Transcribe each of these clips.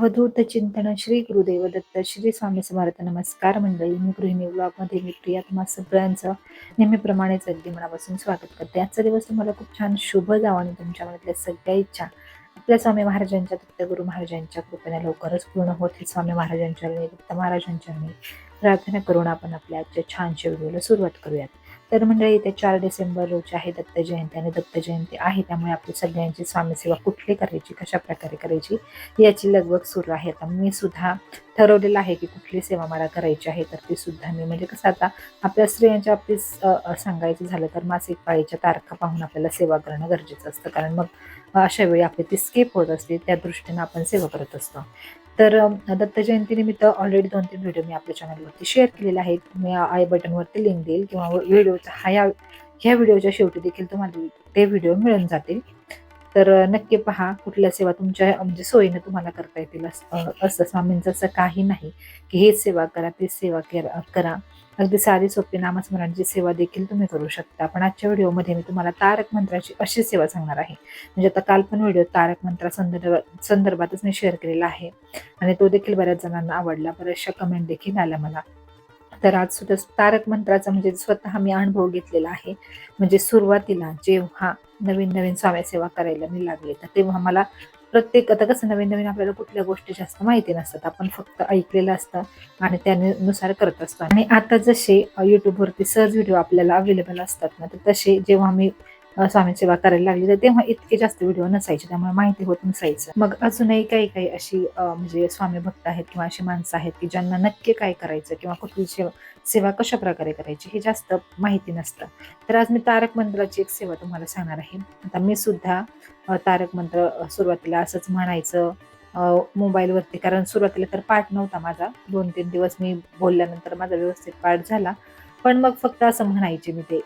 अवधूत चिंतन श्री गुरुदेव दत्त श्री स्वामी समर्थ नमस्कार मंडळी. मी गृहिणी ब्लॉगमध्ये मी प्रिया. तुम्हा सगळ्यांचं नेहमीप्रमाणेच अगदी मनापासून स्वागत करते. आजचा दिवस तुम्हाला खूप छान शुभ जावं आणि तुमच्या मनातल्या सगळ्या इच्छा आपल्या स्वामी महाराजांच्या दत्त गुरु महाराजांच्या कृपेने लवकरच पूर्ण होतील स्वामी महाराजांच्या दत्त महाराजांच्या प्रार्थना करून आपण आपल्या आजच्या छानशा व्हिडिओला सुरुवात करूयात. तर मंडळी येत्या चार डिसेंबर रोजी आहे दत्त जयंती आणि दत्त जयंती आहे. त्यामुळे आपली सगळ्यांची स्वामीसेवा कुठली करायची कशा प्रकारे करायची याची लगबग सुरू आहे. आता मी सुद्धा ठरवलेलं आहे की कुठली सेवा मला करायची आहे तर ती सुद्धा मी म्हणजे कसं आता आपल्या स्त्रियांच्या बाबतीत सांगायचं झालं तर मासिक पाळीच्या तारखा पाहून आपल्याला सेवा करणं गरजेचं असतं. कारण मग अशा वेळी आपली ती स्किप होत असते त्या दृष्टीनं आपण सेवा करत असतो. तर दत्त जयंतीनिमित्त ऑलरेडी दोन तीन व्हिडिओ मी आपल्या चॅनलवरती शेअर केलेले आहेत. मी आय बटनवरती लिंक देईल किंवा व्हिडिओचा हा या ह्या व्हिडिओच्या शेवटी देखील तुम्हाला ते व्हिडिओ मिळून जातील. तर नक्की पहा कुठल्या सेवा तुमच्या म्हणजे सोयीनं तुम्हाला करता येतील असं स्वामींचं असं काही नाही की हेच सेवा करा ते सेवा करा. अगदी साधी सोपी नामस्मरणाची सेवा देखील तुम्ही करू शकता. पण आजच्या व्हिडिओमध्ये मी तुम्हाला तारक मंत्राची अशी सेवा सांगणार आहे. म्हणजे आता काल पण व्हिडिओ तारक मंत्रा संदर्भ संदर्भातच मी शेअर केलेला आहे. आणि तो देखील बऱ्याच जणांना आवडला. बऱ्याचशा कमेंट देखील आल्या मला. तर आज सुद्धा तारक मंत्राचा म्हणजे स्वतः मी अनुभव घेतलेला आहे. म्हणजे सुरुवातीला जेव्हा नवीन नवीन स्वामी सेवा करायला मी लागले तर तेव्हा मला प्रत्येक आता कसं नवीन नवीन आपल्याला कुठल्या गोष्टी जास्त माहिती नसतात. आपण फक्त ऐकलेलं असतं आणि त्यानुसार करत असतो. आणि आता जसे युट्यूबवरती सहज व्हिडिओ आपल्याला अवेलेबल असतात ना तर तसे जेव्हा मी स्वामी सेवा करायला लागली. तर तेव्हा इतके जास्त व्हिडिओ नसायचे त्यामुळे माहिती होत नसायचं. मग अजूनही काही काही अशी म्हणजे स्वामी भक्त आहेत किंवा अशी माणसं आहेत की ज्यांना नक्की काय करायचं किंवा कुठली सेवा कशा प्रकारे करायची हे जास्त माहिती नसतं. तर आज मी तारक मंत्राची एक सेवा तुम्हाला सांगणार आहे. आता मी सुद्धा तारक मंत्र सुरुवातीला असंच म्हणायचं मोबाईलवरती. कारण सुरुवातीला तर पाठ नव्हता माझा. दोन तीन दिवस मी बोलल्यानंतर माझा व्यवस्थित पाठ झाला. पण मग फक्त असं म्हणायचे मी ते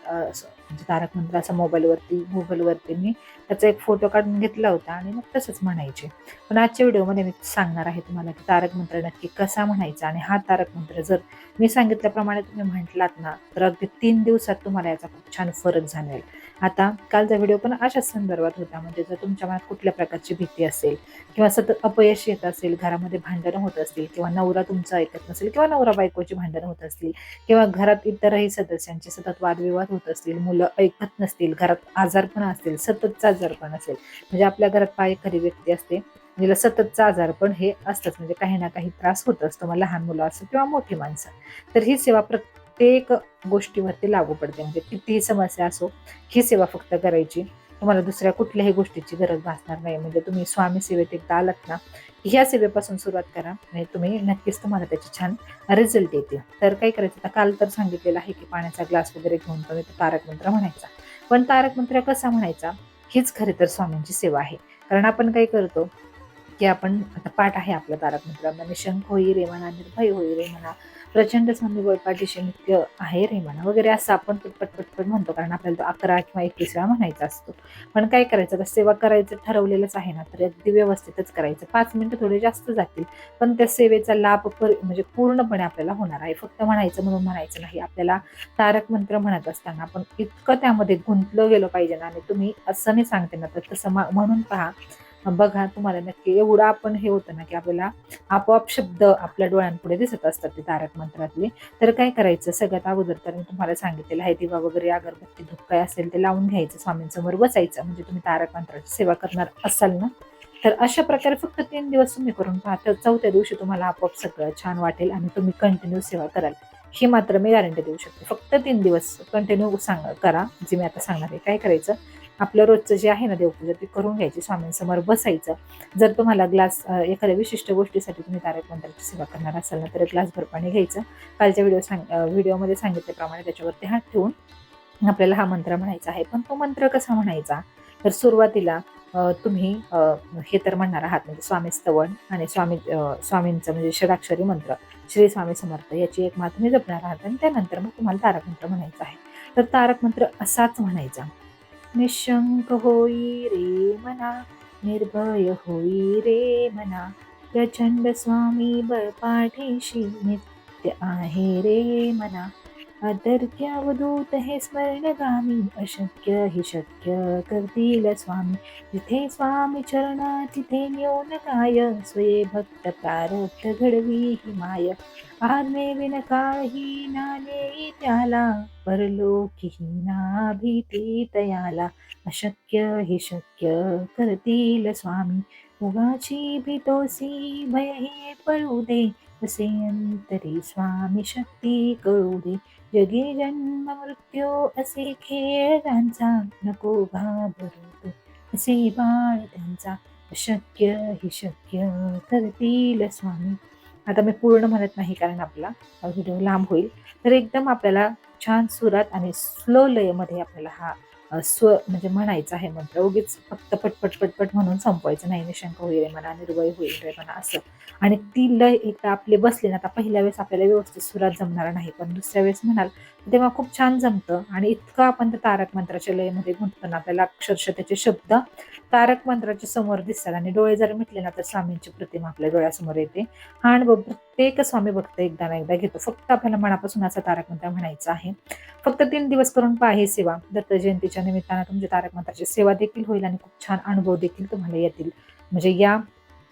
म्हणजे तारक मंत्र असं मोबाईलवरती गुगलवरती मी त्याचा एक फोटो काढून घेतला होता आणि मग तसंच म्हणायचे. पण आजच्या व्हिडिओमध्ये मी सांगणार आहे तुम्हाला की तारक मंत्र नक्की कसा म्हणायचा आणि हा तारक मंत्र जर मी सांगितल्याप्रमाणे तुम्ही म्हटलात ना तर अगदी तीन दिवसात तुम्हाला याचा खूप छान फरक जाणवेल. आता कालचा व्हिडिओ पण अशाच संदर्भात होता म्हणजे जर तुमच्या मनात कुठल्या प्रकारची भीती असेल किंवा सतत अपयश येत असेल घरामध्ये भांडणं होत असतील किंवा नवरा तुमचा ऐकत नसेल किंवा नवरा बायकोची भांडणं होत असतील किंवा घरात इतरही सदस्यांचे सतत वादविवाद होत असतील मुलं ऐकत नसतील घरात आजारपण असतील सततचा आजारपण असेल म्हणजे आपल्या घरात पाय खरी व्यक्ती असते म्हणजे तिला सततचा आजारपण हे असतंच म्हणजे काही ना काही त्रास होत असतो मग लहान मुलं असो किंवा मोठी माणसं. तर ही सेवा प्रत्येक गोष्टीवरती लागू पडते म्हणजे कितीही समस्या असो ही सेवा फक्त करायची. तुम्हाला दुसऱ्या कुठल्याही गोष्टीची गरज भासणार नाही. म्हणजे तुम्ही स्वामी सेवेत एकदा आलात ना ह्या सेवेपासून सुरुवात करा आणि तुम्ही नक्कीच तुम्हाला त्याचे छान रिझल्ट येतील तर काय करायचं? आता काल तर सांगितलेलं आहे की पाण्याचा ग्लास वगैरे घेऊन तुम्ही तारक मंत्र म्हणायचा. पण तारक मंत्र कसा म्हणायचा? हीच खरे तर स्वामींची सेवा आहे. कारण आपण काय करतो की आपण आता पाठ आहे आपला तारक मंत्र. निशंक होई रे म्हणा निर्भय होई रे म्हणा प्रचंड स्वामी बळपाठीशी नृत्य आहे रे म्हणा वगैरे असं आपण पटपट पटपट म्हणतो कारण आपल्याला तो अकरा किंवा एकवीस वेळा म्हणायचा असतो. पण काय करायचं तर सेवा करायचं ठरवलेलंच आहे ना तर अगदी व्यवस्थितच करायचं. पाच मिनटं थोडे जास्त जातील पण त्या सेवेचा लाभ पर म्हणजे पूर्णपणे आपल्याला होणार आहे. फक्त म्हणायचं म्हणून म्हणायचं नाही आपल्याला तारक मंत्र म्हणत असताना आपण इतकं त्यामध्ये गुंतलं गेलं पाहिजे ना आणि तुम्ही असं मी सांगते ना तर तसं म्हणून पहा. बघा तुम्हाला नक्की एवढं आपण हे होतं ना की आपल्याला आपोआप शब्द आपल्या डोळ्यांपुढे दिसत असतात ते तारक मंत्रातले. तर काय करायचं? सगळ्यात अगोदर तर मी तुम्हाला सांगितलेलं आहे दिवा वगैरे अगरबत्ती धूप काय असेल ते लावून घ्यायचं स्वामींसमोर बसायचं. म्हणजे तुम्ही तारक मंत्राची सेवा करणार असाल ना? तर अशा प्रकारे फक्त तीन दिवस तुम्ही करून पाहता चौथ्या दिवशी तुम्हाला आपोआप सगळं छान वाटेल आणि तुम्ही कंटिन्यू सेवा कराल. ही मात्र मी गॅरंटी देऊ शकते. फक्त तीन दिवस कंटिन्यू सांग करा. जे मी आता सांगणार आहे काय करायचं? आपलं रोजचं जे आहे ना देवपूजा ते करून घ्यायची. स्वामींसमोर बसायचं. जर तुम्हाला ग्लास एखाद्या विशिष्ट गोष्टीसाठी तुम्ही तारक मंत्राची सेवा करणार असाल ना तर ग्लासभर पाणी घ्यायचं. कालच्या व्हिडिओ सांग व्हिडिओमध्ये सांगितल्याप्रमाणे त्याच्यावरती हात ठेवून आपल्याला हा मंत्र म्हणायचा आहे. पण तो मंत्र कसा म्हणायचा? तर सुरुवातीला तुम्ही हे तर म्हणणार आहात म्हणजे स्वामी स्तवन आणि स्वामी स्वामींचं म्हणजे षडाक्षरी मंत्र. श्री स्वामी समर्थ याची एक मात जपणार आहात आणि त्यानंतर मग तुम्हाला तारक मंत्र म्हणायचा आहे. तर तारक मंत्र असाच म्हणायचा. निशंक होई रे मना निर्भय होई रे मना प्रचंड स्वामी बळपाठीशी नित्य आहे रे मना. अदर्क्य अवधूत हे स्मरणगामी अशक्य हि शक्य करतील स्वामी. जिथे स्वामी चरणा तिथे न्यून काय? स्वये भक्त प्रारब्ध घडवी ही माय. आज्ञे विन काही नाने त्याला परलोकही ना भीती तयाला. अशक्य हि शक्य करतील स्वामी. उगाची भीतोसी भय हे पळू दे. असे अंतरी स्वामी शक्ती कळू दे. जगी जन्म मृत्यू असे खेळ त्यांचा नको घाबरू असे बाळ त्यांचा अशक्य हे शक्य करतील स्वामी. आता मी पूर्ण म्हणत नाही कारण आपला व्हिडिओ लांब होईल. तर एकदम आपल्याला छान सुरात आणि स्लो लयमध्ये आपल्याला हा स्व म्हणजे म्हणायचं आहे मंत्र उगीच फक्त पटपट पटपट म्हणून संपवायचं नाही निशंक होईल रे म्हणा निर्भय होईल रे म्हणा असं. आणि ती लय एकदा आपले बसले ना आता पहिल्या वेळेस आपल्याला व्यवस्थित सुरात जमणार नाही पण दुसऱ्या वेळेस म्हणाल तेव्हा खूप छान जमतं. आणि इतकं आपण त्या तारक मंत्राच्या लयमध्ये गुंततो ना आपल्याला अक्षरशः त्याचे शब्द तारक मंत्राच्या समोर दिसतात. आणि डोळे जर मिटले ना तर स्वामींची प्रतिमा आपल्या डोळ्यासमोर येते. हा अनुभव प्रत्येक स्वामी भक्त एकदा ना एकदा घेतो. फक्त आपल्याला मनापासून असा तारक मंत्र म्हणायचा आहे. फक्त तीन दिवस करून पाहे सेवा. दत्त जयंतीच्या निमित्तानं तुमच्या तारक मंत्राची सेवा देखील होईल आणि खूप छान अनुभव देखील तुम्हाला येतील. म्हणजे या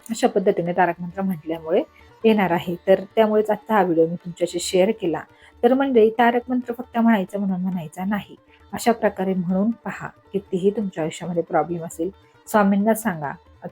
अशा पद्धतीने तारक मंत्र म्हटल्यामुळे येणार आहे. तर त्यामुळेच आत्ता हा व्हिडिओ मी तुमच्याशी शेअर केला. तर म्हणजे तारक मंत्र फक्त म्हणायचं म्हणून म्हणायचा नाही. अशा प्रकारे म्हणून पहा. कितीही तुमच्या आयुष्यामध्ये प्रॉब्लेम असेल स्वामींना सांगा.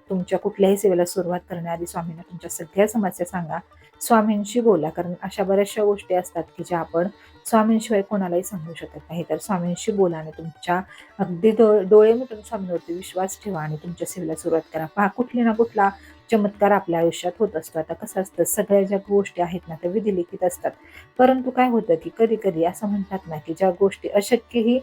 तुमच्या कुठल्याही सेवेला सुरुवात करण्याआधी स्वामींना तुमच्या सगळ्या समस्या सांगा. स्वामींशी बोला कारण अशा बऱ्याचशा गोष्टी असतात की ज्या आपण स्वामींशिवाय कोणालाही सांगू शकत नाही. तर स्वामींशी बोला आणि तुमच्या अगदी डो डोळे मिटून स्वामींवरती विश्वास ठेवा आणि तुमच्या सेवेला सुरुवात करा. पहा कुठली ना कुठला चमत्कार आपल्या आयुष्यात होत असतो. आता कसं असतं सगळ्या ज्या गोष्टी आहेत ना त्या विधिलिखित असतात. परंतु काय होतं की कधी कधी असं म्हणतात ना की ज्या गोष्टी अशक्यही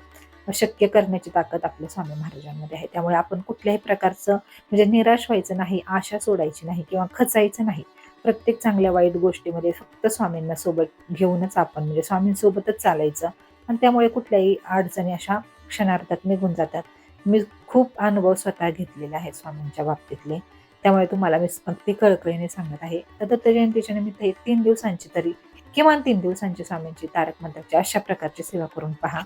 शक्य करण्याची ताकद आपल्या स्वामी महाराजांमध्ये आहे. त्यामुळे आपण कुठल्याही प्रकारचं म्हणजे निराश व्हायचं नाही आशा सोडायची नाही किंवा खचायचं नाही. प्रत्येक चांगल्या वाईट गोष्टीमध्ये फक्त स्वामींना सोबत घेऊनच आपण म्हणजे स्वामींसोबतच चालायचं. आणि त्यामुळे कुठल्याही अडचणी अशा क्षणार्धात निघून जातात. मी खूप अनुभव स्वतः घेतलेला आहे स्वामींच्या बाबतीतले. त्यामुळे तुम्हाला मी अगदी कळकळीने सांगत आहे. तर दत्त जयंतीच्या निमित्त हे तीन दिवसांची तरी किमान तीन दिवसांची स्वामींची तारक मंत्राची अशा प्रकारची सेवा करून पहा.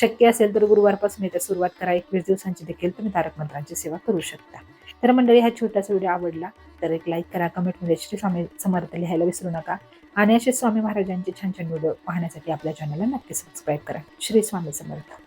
शक्य असेल तर गुरुवारपासून इथे सुरुवात करा. एकवीस दिवसांची देखील तुम्ही तारक मंत्रांची सेवा करू शकता. तर मंडळी हा छोटासा व्हिडिओ आवडला तर एक लाईक करा कमेंटमध्ये श्री स्वामी समर्थ लिहायला विसरू नका आणि असे स्वामी महाराजांचे छान छान व्हिडिओ पाहण्यासाठी आपल्या चॅनलला नक्की सबस्क्राईब करा. श्री स्वामी समर्थ.